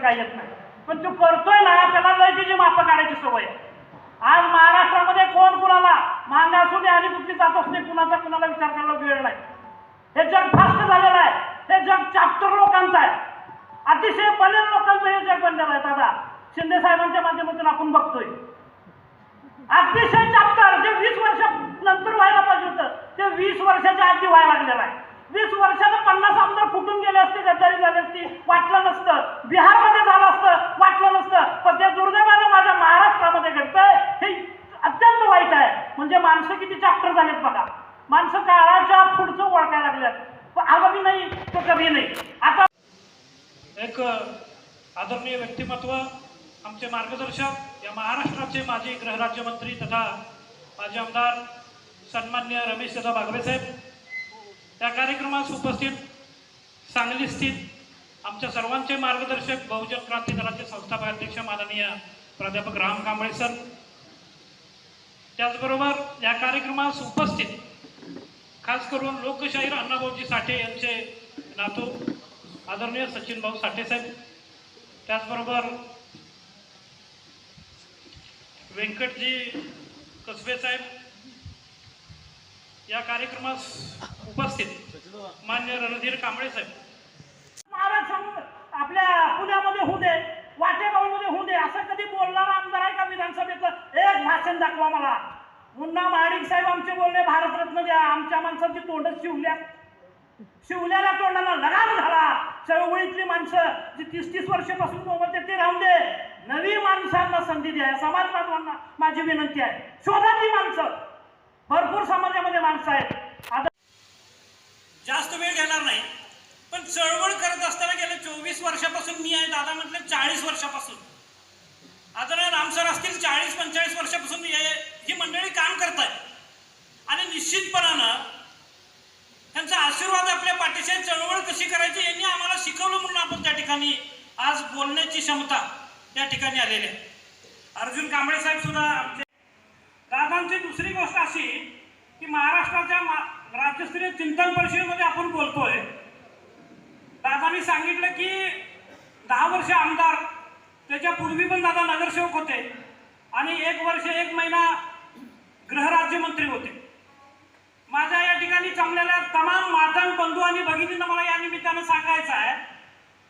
काय येत नाही. पण तो करतोय ना त्याला लयतीची मापं काढायची सवय आज महाराष्ट्रामध्ये कोण कुणाला मांगा असू दे आणि कुठली जात असते कुणाचा कुणाला विचार करायला वेळ नाही. हे जग फास्ट झालेलं आहे. हे जग चाप्टर लोकांचं आहे. अतिशय बलेल लोकांचं हे जग बनलेलं आहे दादा. शिंदे साहेबांच्या माध्यमातून आपण बघतोय. अतिशय चाप्टर जे वीस वर्ष नंतर व्हायला पाहिजे होतं ते वीस वर्षाच्या आधी व्हायला लागलेलं आहे. असते गद्दारी झाली असती वाटलं नसतं. बिहारमध्ये झालं असतं वाटलं नसतं. पण ते दुर्दैवानं माझ्या महाराष्ट्रामध्ये घडतंय. हे अत्यंत वाईट आहे. म्हणजे माणसं किती चॅप्टर झालेत बघा. माणसं काळाच्या पुढचं ओळखायला लागल्यात. आगामी नाही तर कधी नाही. आता एक आदरणीय व्यक्तिमत्व आमचे मार्गदर्शक या महाराष्ट्राचे माजी गृहराज्यमंत्री तथा माजी आमदार सन्मान्य रमेश दादा बागवे साहेब त्या कार्यक्रमास उपस्थित सांगली स्थित आमच्या सर्वांचे मार्गदर्शक बहुजन क्रांती दलाचे संस्थापक अध्यक्ष माननीय प्राध्यापक राम कांबळे सर. त्याचबरोबर या कार्यक्रमास उपस्थित खास करून लोकशाहीर अण्णाभाऊजी साठे यांचे नातू आदरणीय सचिन भाऊ साठे साहेब. त्याचबरोबर व्यंकटजी कसबे साहेब. या कार्यक्रमास उपस्थित मान्य रणधीर कांबळे साहेब. महाराज सांगू आपल्या पुण्यामध्ये होऊ दे वाटेगावमध्ये होऊ दे असं कधी बोलणारा आमदार आहे का विधानसभेचं? एक भाषण दाखवा मला. मुन्ना महाडिक साहेब आमचे बोलले भारतरत्न द्या आमच्या माणसांची तोंडच शिवल्या. शिवल्याला तोंडाला लगाम झाला. चळवळीतली माणसं जी तीस तीस वर्षापासून बोलते ते राहून दे. नवी माणसांना संधी द्या. समाज बांधवांना माझी विनंती आहे. शोधा ती माणसं. भरपूर समाजामध्ये माणसं आहेत. आता जास्त वेळ घेणार नाही. पण चळवळ करत असताना गेल्या चोवीस वर्षापासून मी आहे दादा म्हटलं चाळीस वर्षापासून. आता ना रामसर असतील चाळीस पंचेचाळीस वर्षापासून हे- ही मंडळी काम करत आणि निश्चितपणानं त्यांचा आशीर्वाद आपल्या पाठीशी चळवळ कशी करायची यांनी आम्हाला शिकवलं म्हणून आपण त्या ठिकाणी आज बोलण्याची क्षमता त्या ठिकाणी आलेली आहे. अर्जुन कांबळे साहेब सुद्धा आमचे दादांची दुसरी गोष्ट अशी की महाराष्ट्राच्या मा- राज्यस्तरीय चिंतन परिषदेमध्ये आपण बोलतोय. दादांनी सांगितलं की दहा वर्ष आमदार त्याच्या पूर्वी पण दादा नगरसेवक होते आणि एक वर्ष एक महिना गृहराज्यमंत्री होते. माझ्या या ठिकाणी जमलेल्या तमाम मातंग बंधू आणि भगिनींना मला या निमित्तानं सांगायचं आहे.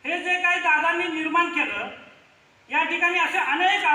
हे जे काही दादांनी निर्माण केलं या ठिकाणी असे अनेक